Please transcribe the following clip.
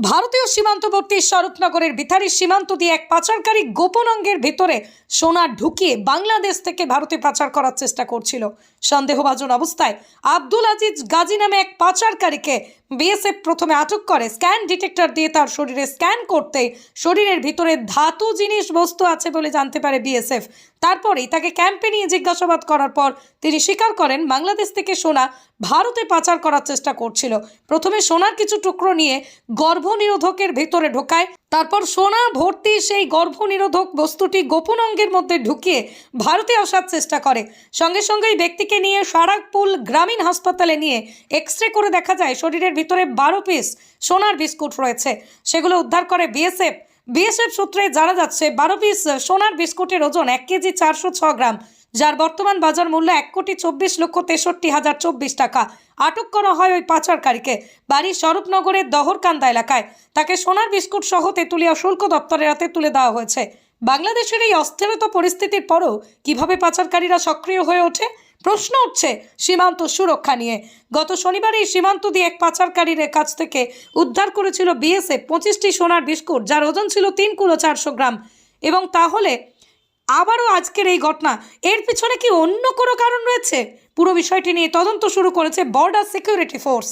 ভারতীয় সীমান্তবর্তী স্বরূপনগরের বিথারি সীমান্ত দিয়ে এক পাচারকারী গোপন অঙ্গের ভেতরে সোনা ঢুকিয়ে বাংলাদেশ থেকে ভারতে পাচার করার চেষ্টা করছিল। সন্দেহভাজন অবস্থায় আব্দুল আজিজ গাজী নামে এক পাচারকারীকে বিএসএফ প্রথমে আটক করে, স্ক্যান ডিটেক্টর দিয়ে তার শরীরে স্ক্যান করতে শরীরের ভিতরে ধাতু জিনিস বস্তু আছে বলে জানতে পারে বিএসএফ। তারপরেই তাকে ক্যাম্পে নিয়ে জিজ্ঞাসাবাদ করার পর তিনি স্বীকার করেন, বাংলাদেশ থেকে সোনা ভারতে পাচার করার চেষ্টা করছিল। প্রথমে সোনার কিছু টুকরো নিয়ে গর্ভনিরোধকের ভেতরে ঢোকায় তারপর সোনা, ভর্তি, সেই গর্ভনিরোধক বস্তুটি গোপন অঙ্গের মধ্যে ঢুকিয়ে ভারতে আসার চেষ্টা করে। সঙ্গে সঙ্গে এই ব্যক্তিকে নিয়ে সারাকপুল গ্রামীণ হাসপাতালে নিয়ে এক্স রে করে দেখা যায়, শরীরের ভিতরে বারো পিস সোনার বিস্কুট রয়েছে। সেগুলো উদ্ধার করে বিএসএফ। বিএসএফ সূত্রে জানা যাচ্ছে, বারো পিস সোনার বিস্কুটের ওজন এক কেজি চারশো গ্রাম। যার বর্তমান বাজার মূল্য এক কোটি চব্বিশ লক্ষ তেষট্টি হাজার চব্বিশ টাকা। আটক করা হয় ওই পাচারকারীকে। বাড়ি স্বরূপনগরের দহরকান্দা এলাকায়। তাকে সোনার বিস্কুট সহ তেঁতুলিয়া শুল্ক দপ্তরের হাতে তুলে দেওয়া হয়েছে। বাংলাদেশের এই অস্থিরতা পরিস্থিতির পরও কীভাবে পাচারকারীরা সক্রিয় হয়ে ওঠে? প্রশ্ন উঠছে সীমান্ত সুরক্ষা নিয়ে। গত শনিবার এই সীমান্ত দিয়ে এক পাচারকারীর কাছ থেকে উদ্ধার করেছিল বিএসএফ পঁচিশটি সোনার বিস্কুট, যার ওজন ছিল তিন কিলো চারশো গ্রাম। এবং তাহলে আবারও আজকের এই ঘটনা। এর পিছনে কি অন্য কোনো কারণ রয়েছে? পুরো বিষয়টি নিয়ে তদন্ত শুরু করেছে বর্ডার সিকিউরিটি ফোর্স